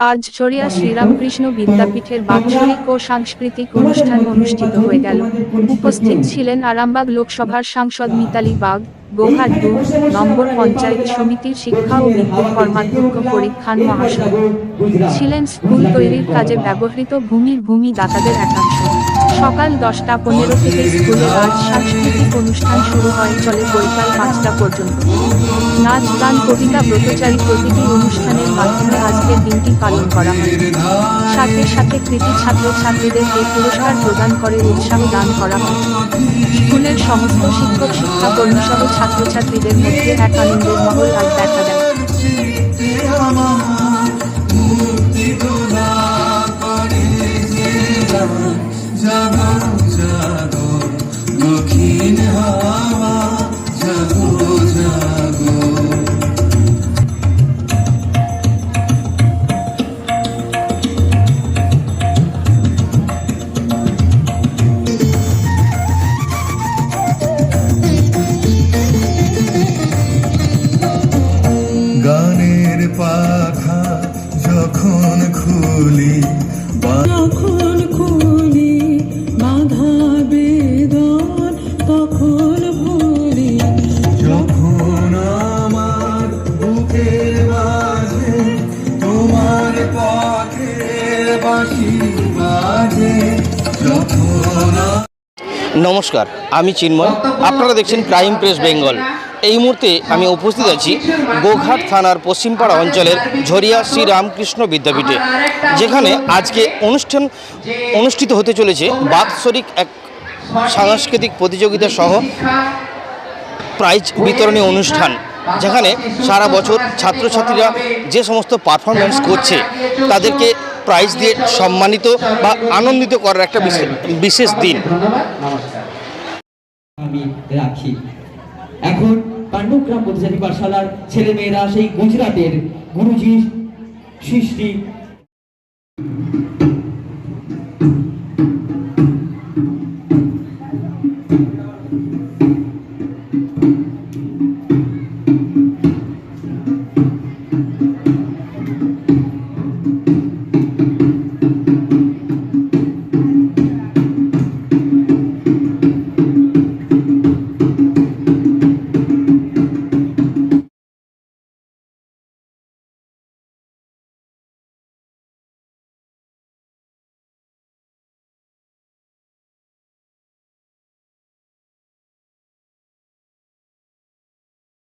আজ ছড়িয়া শ্রীরামকৃষ্ণ বিদ্যাপীঠের বাৎসরিক ও সাংস্কৃতিক অনুষ্ঠান অনুষ্ঠিত হয়ে গেল। উপস্থিত ছিলেন আরামবাগ লোকসভার সাংসদ মিতালি বাগ গোঘাট নম্বর পঞ্চায়েত সমিতির শিক্ষা ও কর্মাধ্যক্ষ ফরিদ মহাশয়। ছিলেন স্কুল তৈরির কাজে ব্যবহৃত ভূমির ভূমি দাতাদের একাংশ। সকাল দশটা পনেরো থেকে স্কুলে আজ সাংস্কৃতিক অনুষ্ঠান শুরু হয়, চলে বৈকাল পাঁচটা পর্যন্ত। নাচ, গান, কবিতা, ব্রতচারী প্রতিটি অনুষ্ঠানের মাধ্যমে আজকের দিনটি পালন করা হয়। সাথে সাথে কৃতি ছাত্র ছাত্রীদেরকে পুরস্কার প্রদান করে উৎসাহ দান করা হয়। স্কুলের সমস্ত শিক্ষক, শিক্ষাকর্মী সহ ছাত্রছাত্রীদের মধ্যে এক আনন্দের মহল আজ দেখা দেয় নমস্কার, আমি চিন্ময়। আপনারা দেখছেন ক্রাইম প্রেস বেঙ্গল এই মুহূর্তে আমি উপস্থিত আছি গোঘাট থানার পশ্চিমপাড়া অঞ্চলের ঝরিয়া শ্রী রামকৃষ্ণ বিদ্যাপীঠে, যেখানে আজকে অনুষ্ঠান অনুষ্ঠিত হতে চলেছে বাৎসরিক এক সাংস্কৃতিক প্রতিযোগিতা সহ প্রাইজ বিতরণী অনুষ্ঠান, যেখানে সারা বছর ছাত্রছাত্রীরা যে সমস্ত পারফরমেন্স করছে, তাদেরকে প্রাইজ দিয়ে সম্মানিত বা আনন্দিত করার একটা বিশে- বিশেষ দিন। আমি রাখি। এখন পাণ্ডবগ্রাম পাঠশালার ছেলেমেয়েরা সেই গুজরাটের গুরুজি সৃষ্টি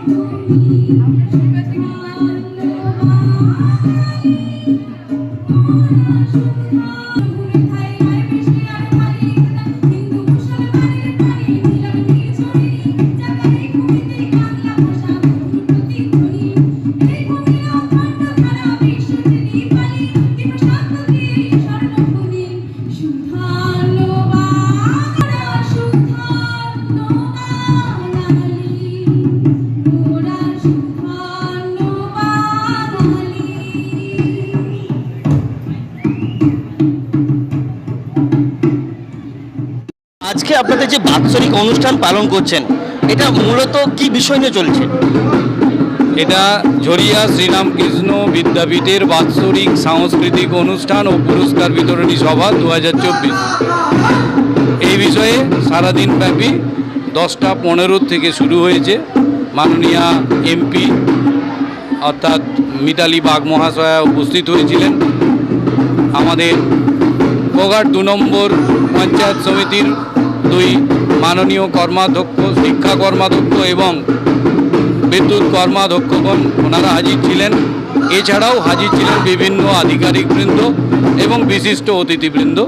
আজকে আপনাদের যে বাৎসরিক অনুষ্ঠান পালন করছেন, এটা মূলত কি বিষয় নিয়ে চলছে? এটা ঝরিয়া শ্রীরামকৃষ্ণ বিদ্যাপীঠের বাৎসরিক সাংস্কৃতিক অনুষ্ঠান ও পুরস্কার বিতরণী সভা দুহাজার চব্বিশ। এই বিষয়ে সারাদিন ব্যাপী দশটা পনেরো থেকে শুরু হয়েছে। মাননীয়া এমপি অর্থাৎ মিতালি বাগ মহাশয়া উপস্থিত হয়েছিলেন। আমাদের গোঘাট দু নম্বর পঞ্চায়েত সমিতির দুই মাননীয় কর্মাধ্যক্ষ শিক্ষা কর্মাধ্যক্ষ এবং বিদ্যুৎ কর্মাধ্যক্ষগণ ওনারা হাজির ছিলেন। এছাড়াও হাজির ছিলেন বিভিন্ন আধিকারিকবৃন্দ এবং বিশিষ্ট অতিথিবৃন্দ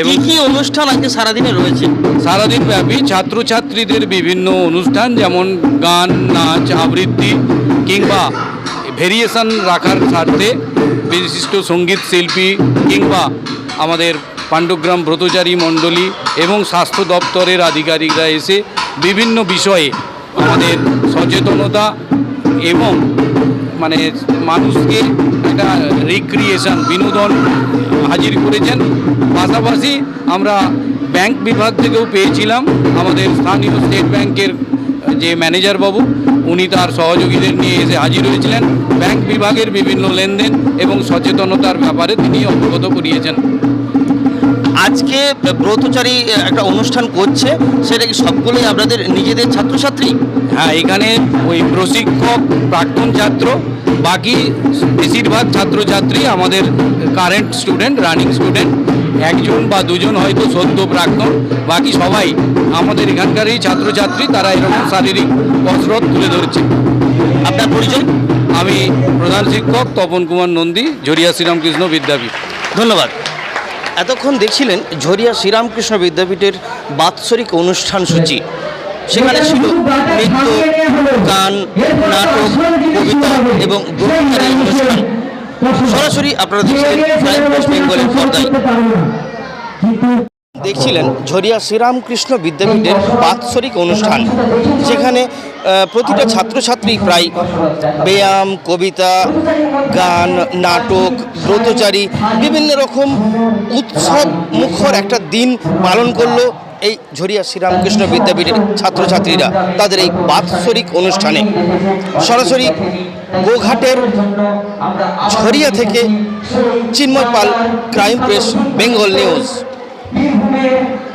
এবং কি কি অনুষ্ঠান আজকে সারাদিনে রয়েছে? সারাদিন ব্যাপী ছাত্রছাত্রীদের বিভিন্ন অনুষ্ঠান যেমন গান নাচ আবৃত্তি কিংবা ভেরিয়েশন রাখার স্বার্থে বিশিষ্ট সংগীত শিল্পী কিংবা আমাদের পাণ্ডগ্রাম ব্রতচারী মণ্ডলী এবং স্বাস্থ্য দপ্তরের আধিকারিকরা এসে বিভিন্ন বিষয়ে আমাদের সচেতনতা এবং মানে মানুষকে একটা রিক্রিয়েশন বিনোদন হাজির করেছেন। পাশাপাশি আমরা ব্যাংক বিভাগ থেকেও পেয়েছিলাম আমাদের স্থানীয় স্টেট ব্যাংকের যে ম্যানেজার বাবু, উনি তার সহযোগীদের নিয়ে এসে হাজির হয়েছিলেন। ব্যাংক বিভাগের বিভিন্ন লেনদেন এবং সচেতনতার ব্যাপারে তিনি অবগত করিয়েছেন। আজকে ব্রতচারী একটা অনুষ্ঠান করছে। সেটা কি সবগুলোই আপনাদের নিজেদের ছাত্রছাত্রী? হ্যাঁ এখানে ওই প্রশিক্ষক প্রাক্তন ছাত্র বাকি বেশিরভাগ ছাত্রছাত্রী আমাদের কারেন্ট স্টুডেন্ট রানিং স্টুডেন্ট একজন বা দুজন হয়তো সদ্য প্রাক্তন বাকি সবাই আমাদের এখানকারই ছাত্রছাত্রী তারা এরকম শারীরিক কসরত তুলে ধরছে। আপনার পরিচয়? আমি প্রধান শিক্ষক তপন কুমার নন্দী ঝরিয়া শ্রীরামকৃষ্ণ বিদ্যাপীঠ। ধন্যবাদ। এতক্ষণ দেখছিলেন ঝরিয়া শ্রীরামকৃষ্ণ বিদ্যাপীঠের বাৎসরিক অনুষ্ঠান সূচি। সেখানে ছিল নৃত্য, গান, নাটক, কবিতা এবং অনুষ্ঠান। সরাসরি আপনারা দেখছিলেন বেঙ্গলের পর্দায়। দেখছিলেন ঝরিয়া শ্রীরামকৃষ্ণ বিদ্যাপীঠের বাৎসরিক অনুষ্ঠান, যেখানে প্রতিটা ছাত্রছাত্রী প্রায় ব্যায়াম, কবিতা, গান, নাটক, ব্রতচারী, বিভিন্ন রকম উৎসব মুখর একটা দিন পালন করল এই ঝরিয়া শ্রীরামকৃষ্ণ বিদ্যাপীঠের ছাত্রছাত্রীরা তাদের এই বাৎসরিক অনুষ্ঠানে। সরাসরি গোঘাটের ঝরিয়া থেকে Chinmoy Pal, crime press, Bengal news. Amen.